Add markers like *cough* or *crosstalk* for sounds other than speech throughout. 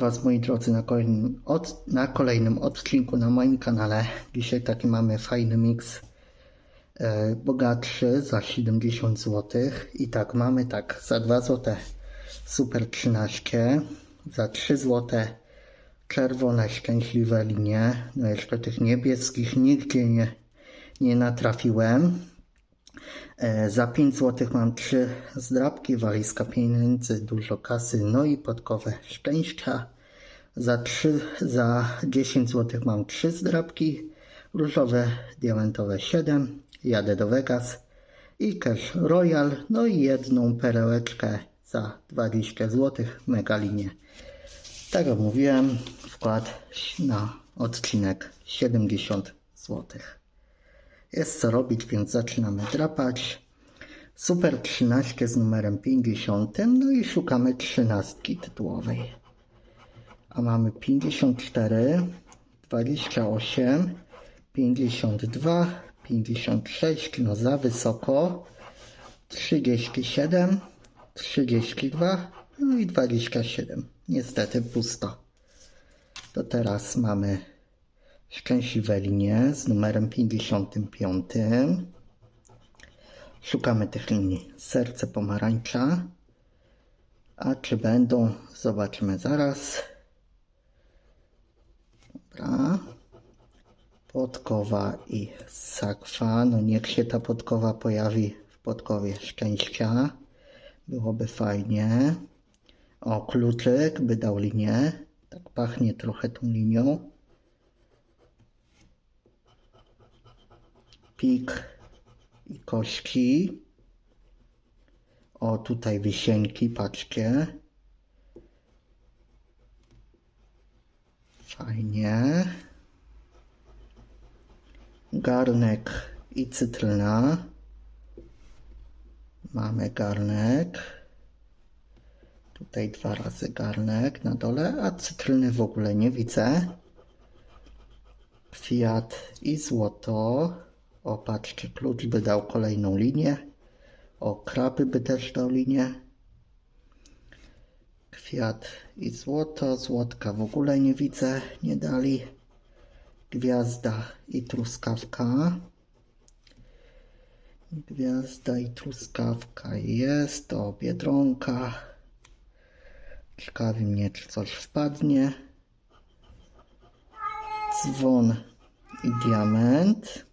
Was moi drodzy na kolejnym, od, na kolejnym odcinku na moim kanale. Dzisiaj taki mamy fajny miks e, bogatszy za 70 zł. I tak mamy tak za 2 zł super 13, za 3 zł czerwone szczęśliwe linie. No jeszcze tych niebieskich nigdzie nie, nie natrafiłem. E, Za 5 zł mam 3 zdrabki, walizka pieniędzy, dużo kasy, no i podkowe szczęścia. Za, 3, za 10 zł mam 3 zdrabki, różowe, diamentowe 7, jadę do Vegas i cash royal, no i jedną perełeczkę za 20 zł, mega linie. Tak jak mówiłem, wkład na odcinek 70 złotych. Jest co robić, więc zaczynamy drapać. Super 13 z numerem 50, no i szukamy trzynastki tytułowej. A mamy 54, 28, 52, 56, no za wysoko, 37, 32, no i 27. Niestety pusto. To teraz mamy szczęśliwe linie z numerem 55. Szukamy tych linii. Serce pomarańcza. A czy będą? Zobaczymy zaraz. Dobra. Podkowa i sakwa. No niech się ta podkowa pojawi w podkowie szczęścia. Byłoby fajnie. O, kluczyk by dał linię. Tak pachnie trochę tą linią. Pik i kośki. O, tutaj wisienki, patrzcie. Fajnie. Garnek i cytryna. Mamy garnek. Tutaj dwa razy garnek na dole, a cytryny w ogóle nie widzę. Kwiat i złoto. O, patrzcie, klucz by dał kolejną linię. O, krapy by też dał linię. Kwiat i złoto. Złotka w ogóle nie widzę, nie dali. Gwiazda i truskawka. Gwiazda i truskawka jest. O, biedronka. Ciekawi mnie, czy coś wpadnie. Dzwon i diament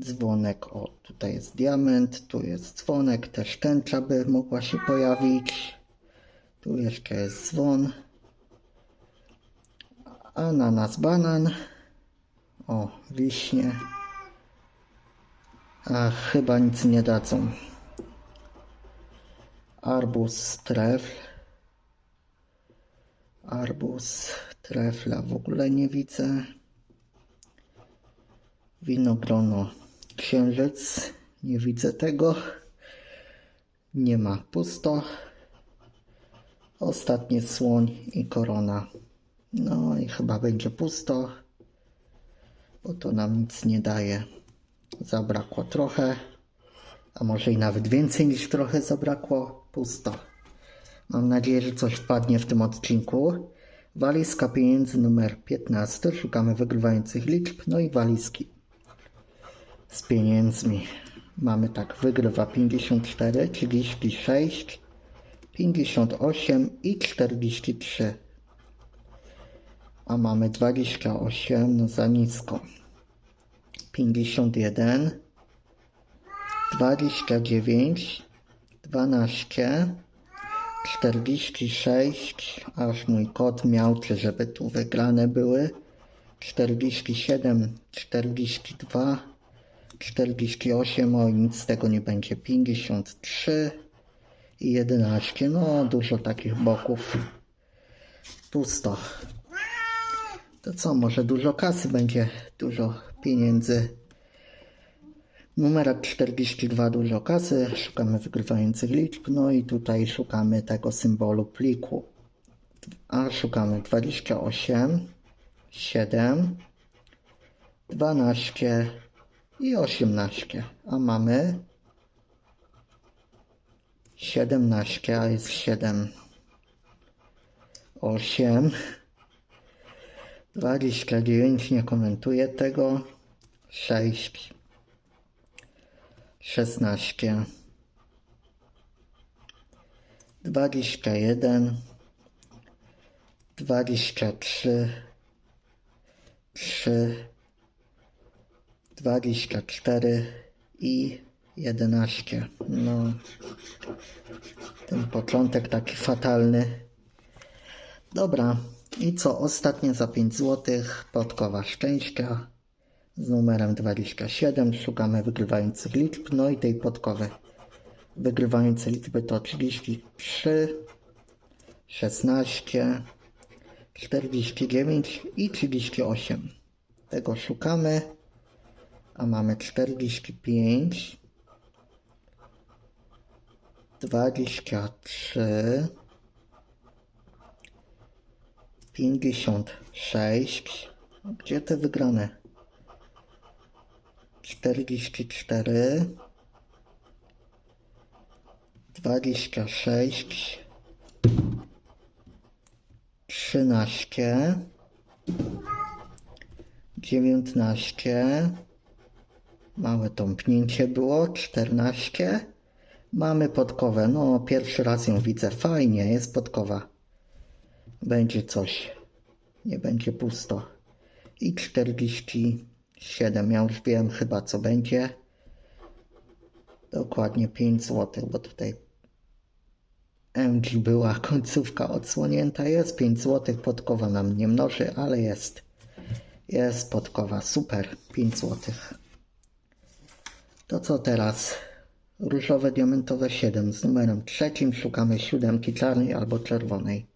dzwonek, o tutaj jest diament, tu jest dzwonek, też tęcza by mogła się pojawić, tu jeszcze jest dzwon, ananas, banan, o wiśnie, a chyba nic nie dadzą, arbuz, trefl, arbuz, trefla w ogóle nie widzę, winogrono księżyc. Nie widzę tego. Nie ma pusto. Ostatnie słoń i korona. No i chyba będzie pusto, bo to nam nic nie daje. Zabrakło trochę, a może i nawet więcej niż trochę zabrakło. Pusto. Mam nadzieję, że coś wpadnie w tym odcinku. Walizka pieniędzy numer 15. Szukamy wygrywających liczb, no i walizki z pieniędzmi. Mamy tak, wygrywa 54, 36, 58 i 43. A mamy 28, no za nisko. 51, 29, 12, 46, aż mój kot miał, czy żeby tu wygrane były. 47, 42, 48, oj nic z tego nie będzie, 53 i 11, no dużo takich boków, pusto. To co, może dużo kasy będzie, dużo pieniędzy. Numer 42 dużo kasy, szukamy wygrywających liczb, no i tutaj szukamy tego symbolu pliku. A szukamy 28, 7, 12, i 18, a mamy 17, a jest 7. 8, 29, nie komentuję tego, 6, 16, 21, 23, 3, 24 i 11. No, ten początek taki fatalny. Dobra, i co? Ostatnie za 5 zł. Podkowa szczęścia z numerem 27. Szukamy wygrywających liczb. No i tej podkowy. Wygrywające liczby to 33, 16, 49 i 38. Tego szukamy. A mamy 45, 23, 56. Gdzie te wygrane? 44, 26, 13, 19, małe tąpnięcie było, 14, mamy podkowę, no pierwszy raz ją widzę, fajnie, jest podkowa, będzie coś, nie będzie pusto. I 47, ja już wiem chyba co będzie, dokładnie 5 zł, bo tutaj MG była *laughs* końcówka odsłonięta, jest 5 zł, podkowa nam nie mnoży, ale jest, jest podkowa, super, 5 zł. To co teraz? Różowe diamentowe 7 z numerem trzecim szukamy siódemki czarnej albo czerwonej.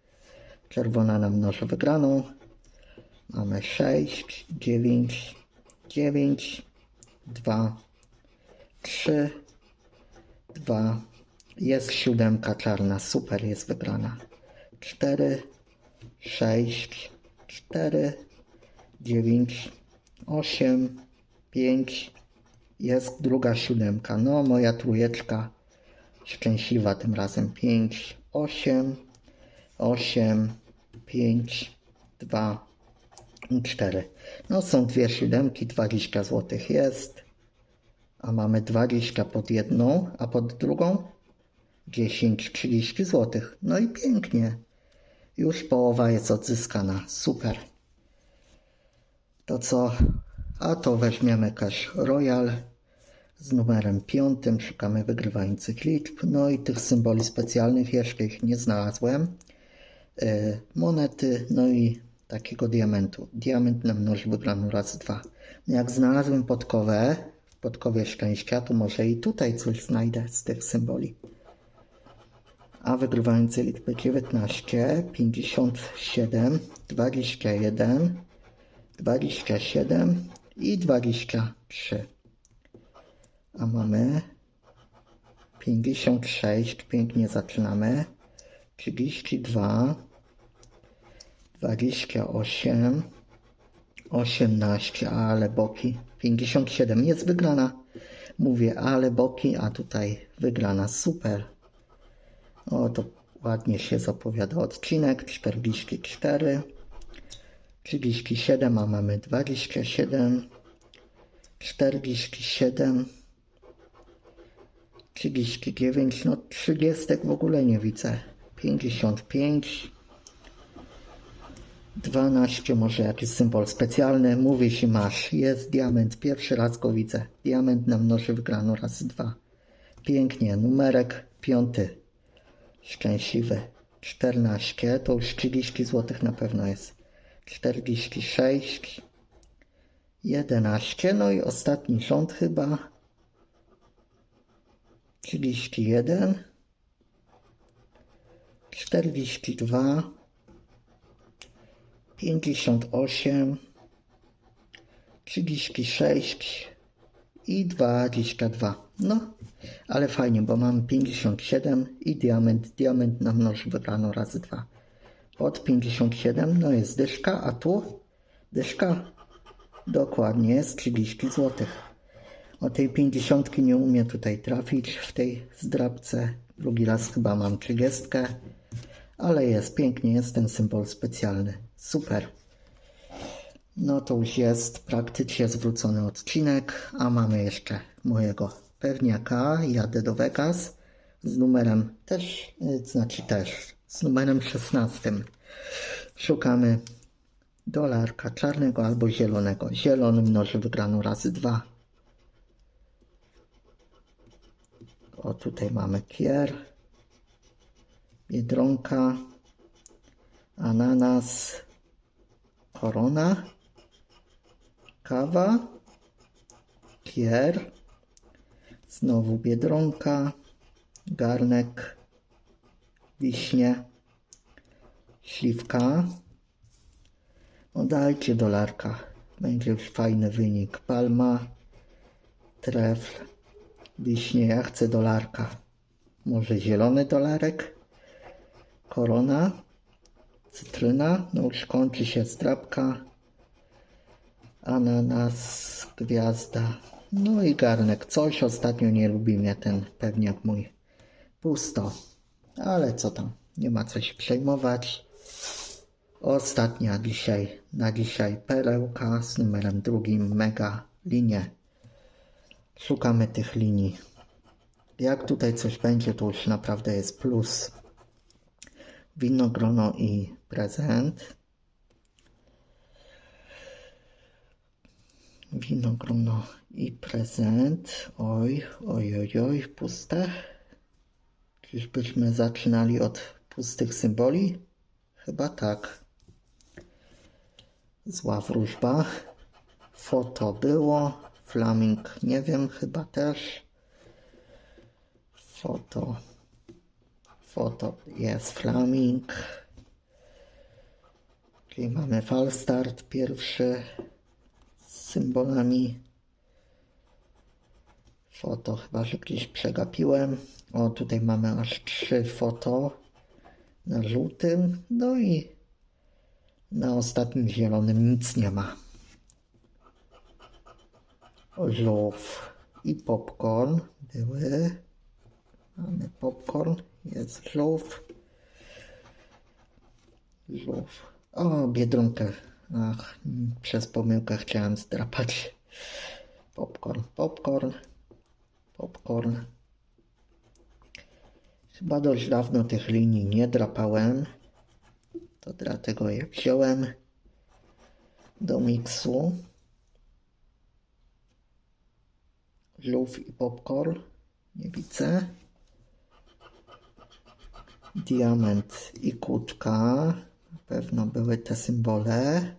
Czerwona nam mnoży wygraną. Mamy 6, 9, 9, 2, 3, 2. Jest siódemka czarna, super jest wygrana. 4, 6, 4, 9, 8, 5. Jest druga siódemka. No, moja trójeczka szczęśliwa tym razem. 5, 8, 8, 5, 2 i 4. No, są dwie siódemki, 20 zł jest. A mamy 20 pod jedną, a pod drugą 10, 30 zł. No i pięknie. Już połowa jest odzyskana. Super. To co? A to weźmiemy Cash Royal z numerem 5. Szukamy wygrywających liczb. No i tych symboli specjalnych jeszcze ich nie znalazłem. Yy, monety, no i takiego diamentu. Diament nam mnoży wygraną razy dwa. No jak znalazłem podkowę, w podkowie szczęścia, to może i tutaj coś znajdę z tych symboli. A wygrywający liczby 19, 57, 21, 27 i 23. A mamy 56, pięknie zaczynamy. 32, 28, 18, ale boki. 57 jest wygrana. Mówię, ale boki, a tutaj wygrana. Super. O, to ładnie się zapowiada odcinek. 44, 37, a mamy 27, 47, 39, no 30 w ogóle nie widzę. 55, 12, może jakiś symbol specjalny. Mówi się masz, jest diament, pierwszy raz go widzę. Diament nam mnoży wygraną razy dwa. Pięknie, numerek piąty. Szczęśliwy. 14, to już 30 zł na pewno jest. 46, 11, no i ostatni rząd chyba. 31, 42, 58, 36 i 22. No, ale fajnie, bo mam 57 i diament. Diament na mnoży wybrano razy 2. Od 57 no jest dyszka, a tu dyszka dokładnie jest 30 zł. O tej 50 nie umiem tutaj trafić w tej zdrabce. Drugi raz chyba mam 30, Ale jest pięknie, jest ten symbol specjalny. Super. No to już jest praktycznie zwrócony odcinek, a mamy jeszcze mojego pewniaka. Jadę do Vegas z numerem też, y, znaczy też, z numerem 16. Szukamy dolarka czarnego albo zielonego. Zielony mnoży wygraną razy dwa. O, tutaj mamy kier, biedronka, ananas, korona, kawa, kier, znowu biedronka, garnek, wiśnie, śliwka. No dajcie dolarka, będzie już fajny wynik. Palma, trefl, wiśnie, ja chcę dolarka. Może zielony dolarek, korona, cytryna, no już kończy się strapka, ananas, gwiazda, no i garnek. Coś ostatnio nie lubi mnie ten pewniak mój. Pusto, ale co tam, nie ma co się przejmować. Ostatnia dzisiaj, na dzisiaj perełka z numerem drugim, mega linie. Szukamy tych linii. Jak tutaj coś będzie, to już naprawdę jest plus. Winogrono i prezent. Winogrono i prezent. Oj, oj, oj, oj, puste. Czyżbyśmy zaczynali od pustych symboli? Chyba tak. Zła wróżba. Foto było. Flaming nie wiem, chyba też. Foto. Foto jest flaming. Czyli mamy falstart pierwszy z symbolami. Foto chyba, że gdzieś przegapiłem. O, tutaj mamy aż trzy foto na żółtym. No i na ostatnim zielonym nic nie ma. Żółw i popcorn były. Mamy popcorn, jest żółw. Żółw. O, biedronkę. Ach, przez pomyłkę chciałem zdrapać. Popcorn, popcorn, popcorn. Chyba dość dawno tych linii nie drapałem. To dlatego je wziąłem do miksu. Żółw i popcorn. Nie widzę. Diament i kłódka. Na pewno były te symbole.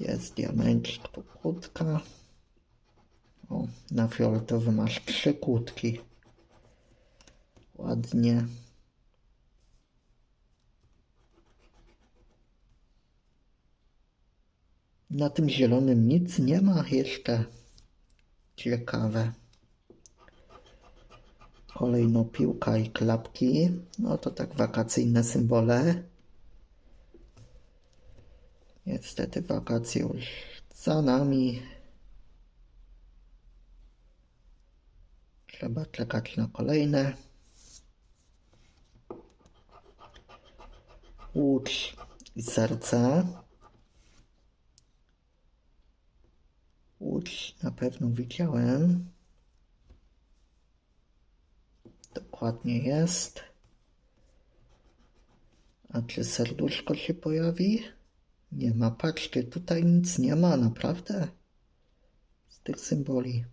Jest diamencik, tu kłódka. O, na fioletowym masz trzy kłódki. Ładnie. Na tym zielonym nic nie ma jeszcze. Ciekawe. Kolejno piłka i klapki. No to tak wakacyjne symbole. Niestety wakacje już za nami. Trzeba czekać na kolejne. Łódź i serce. Łódź na pewno widziałem. Dokładnie jest. A czy serduszko się pojawi? Nie ma. Patrzcie, tutaj nic nie ma, naprawdę. Z tych symboli.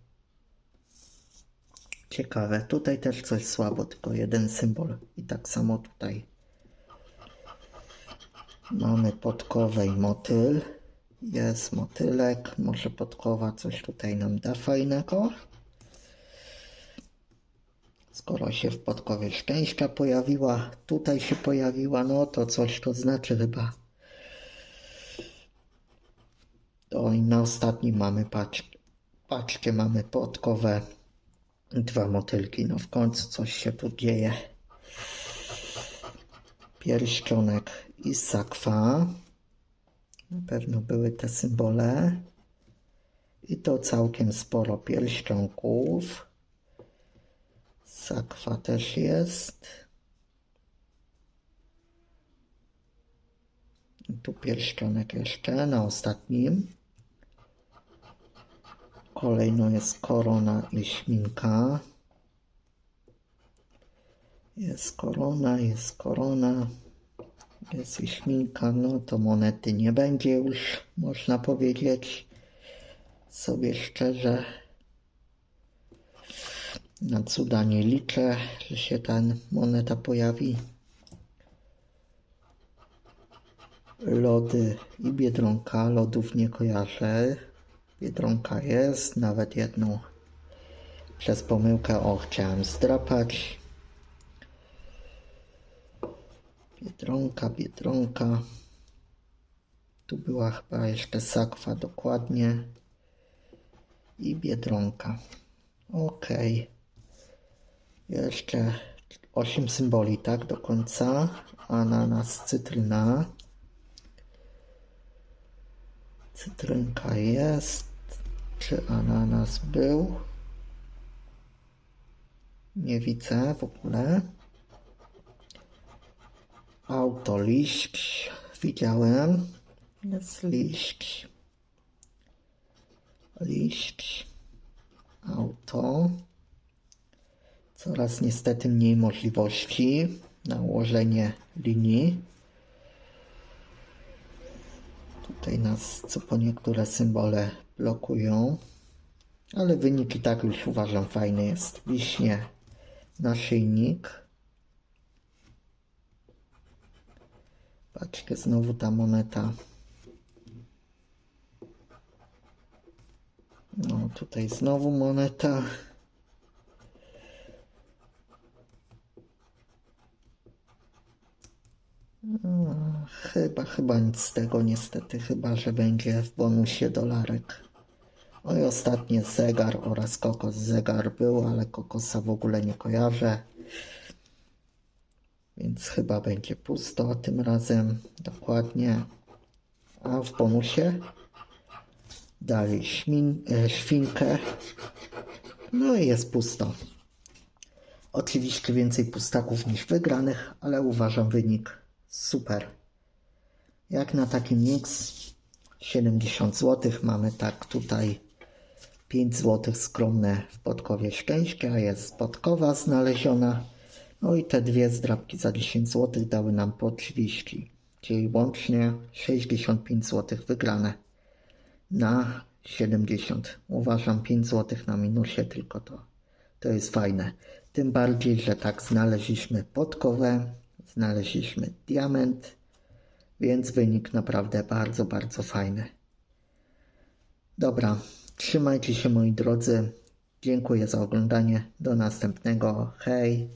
Ciekawe. Tutaj też coś słabo, tylko jeden symbol. I tak samo tutaj. Mamy podkowę i motyl. Jest motylek. Może podkowa coś tutaj nam da fajnego. Skoro się w podkowie szczęścia pojawiła, tutaj się pojawiła, no to coś to znaczy chyba. To i na ostatnim mamy, patrz, patrzcie, mamy podkowę dwa motylki. No w końcu coś się tu dzieje. Pierścionek i sakwa pewno były te symbole i to całkiem sporo pierścionków. Sakwa też jest. I tu pierścionek jeszcze na ostatnim. Kolejno jest korona i śminka. Jest korona, jest korona. Jest i śminka, no to monety nie będzie już, można powiedzieć sobie szczerze. Na cuda nie liczę, że się ta moneta pojawi. Lody i Biedronka, lodów nie kojarzę. Biedronka jest, nawet jedną przez pomyłkę, o chciałem zdrapać. Biedronka, Biedronka. Tu była chyba jeszcze sakwa dokładnie. I Biedronka. Ok. Jeszcze 8 symboli, tak? Do końca. Ananas, cytryna. Cytrynka jest. Czy ananas był? Nie widzę w ogóle. Auto liść. Widziałem. Jest liść. Liść. Auto. Coraz niestety mniej możliwości na ułożenie linii. Tutaj nas co po niektóre symbole blokują. Ale wynik i tak już uważam fajny jest. Wiśnie naszyjnik. Patrzcie, znowu ta moneta. No, tutaj znowu moneta. No, chyba, chyba nic z tego niestety, chyba, że będzie w bonusie dolarek. No i ostatnie zegar oraz kokos. Zegar był, ale kokosa w ogóle nie kojarzę. Więc chyba będzie pusto tym razem. Dokładnie. A w bonusie dali śmin, e, świnkę. No i jest pusto. Oczywiście więcej pustaków niż wygranych, ale uważam wynik super. Jak na taki mix 70 zł mamy tak tutaj 5 zł skromne w podkowie szczęścia, jest podkowa znaleziona. No i te dwie zdrabki za 10 zł dały nam po 30, czyli łącznie 65 zł wygrane na 70. Uważam 5 zł na minusie, tylko to, to jest fajne. Tym bardziej, że tak znaleźliśmy podkowę, znaleźliśmy diament, więc wynik naprawdę bardzo, bardzo fajny. Dobra, trzymajcie się moi drodzy. Dziękuję za oglądanie. Do następnego. Hej.